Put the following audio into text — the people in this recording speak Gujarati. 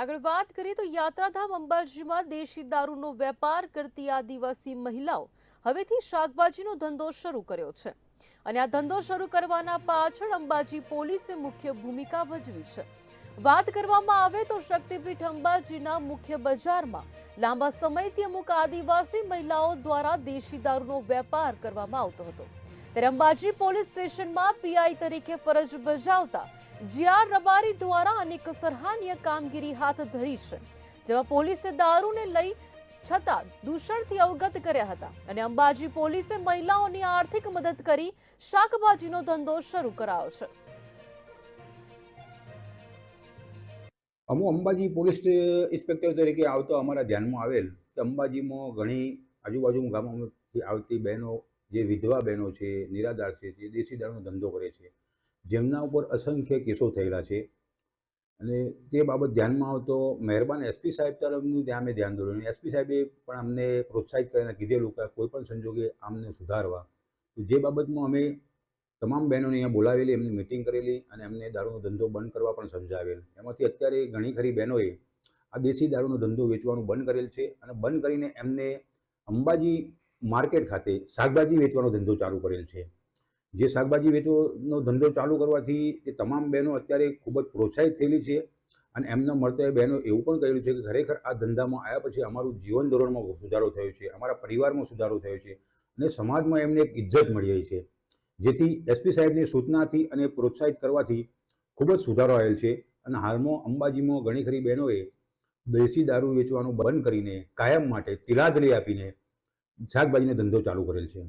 આગળ વાત કરીએ તો યાત્રાધામ અંબાજીમાં દેશી દારૂનો વેપાર કરતી આદિવાસી મહિલાઓ હવેથી શાકભાજીનો ધંધો શરૂ કર્યો છે. અને આ ધંધો શરૂ કરવાના પાછળ અંબાજી પોલીસે મુખ્ય ભૂમિકા ભજવી છે. વાત કરવામાં આવે તો શક્તિપીઠ અંબાજીના મુખ્ય બજારમાં લાંબા સમયથી અમુક આદિવાસી મહિલાઓ દ્વારા દેશી દારૂનો વેપાર કરવામાં આવતો હતો. ત્યારે અંબાજી પોલીસ સ્ટેશનમાં પીઆઈ તરીકે ફરજ બજાવતા જીઆર રબારી દ્વારા અનેક સરાહનીય કામગીરી હાથ ધરી છે, જેમાં પોલીસે દારૂને લઈ છતાં દૂષણથી અવગત કર્યા હતા અને અંબાજી પોલીસે મહિલાઓની આર્થિક મદદ કરી શાકભાજીનો ધંધો શરૂ કરાયો છે. અમુ અંબાજી પોલીસ ઇન્સ્પેક્ટર તરીકે આવતો અમારા ધ્યાનમાં આવેલ અંબાજીમાં ઘણી આજુબાજુ ગામોમાંથી આવતી બહેનો જે વિધવા બહેનો છે, નિરાધાર છે, જે દેશી દારૂનો ધંધો કરે છે, જેમના ઉપર અસંખ્ય કેસો થયેલા છે. અને તે બાબત ધ્યાનમાં આવતો મહેરબાન એસપી સાહેબ તરફનું ત્યાં અમે ધ્યાન દોર્યું. એસપી સાહેબે પણ અમને પ્રોત્સાહિત કરીને કીધેલું કે કોઈ પણ સંજોગે આમને સુધારવા. તો જે બાબતમાં અમે તમામ બહેનોને અહીંયા બોલાવેલી, એમની મિટિંગ કરેલી અને એમને દારૂનો ધંધો બંધ કરવા પણ સમજાવેલ. એમાંથી અત્યારે ઘણી ખરી બહેનોએ આ દેશી દારૂનો ધંધો વેચવાનું બંધ કરેલ છે અને બંધ કરીને એમને અંબાજી માર્કેટ ખાતે શાકભાજી વેચવાનો ધંધો ચાલુ કરેલ છે. જે શાકભાજી વેચવાનો ધંધો ચાલુ કરવાથી એ તમામ બહેનો અત્યારે ખૂબ જ પ્રોત્સાહિત થયેલી છે અને એમના મળતા બહેનો એવું પણ કહેલું છે કે ખરેખર આ ધંધામાં આવ્યા પછી અમારું જીવન ધોરણમાં સુધારો થયો છે, અમારા પરિવારમાં સુધારો થયો છે અને સમાજમાં એમને એક ઇજ્જત મળી રહી છે. જેથી એસપી સાહેબની સૂચનાથી અને પ્રોત્સાહિત કરવાથી ખૂબ જ સુધારો આવેલ છે અને હાલમાં અંબાજીમાં ઘણી ખરી બહેનોએ દેશી દારૂ વેચવાનું બંધ કરીને કાયમ માટે તિલાદરી આપીને શાકભાજીનો ધંધો ચાલુ કરેલ છે.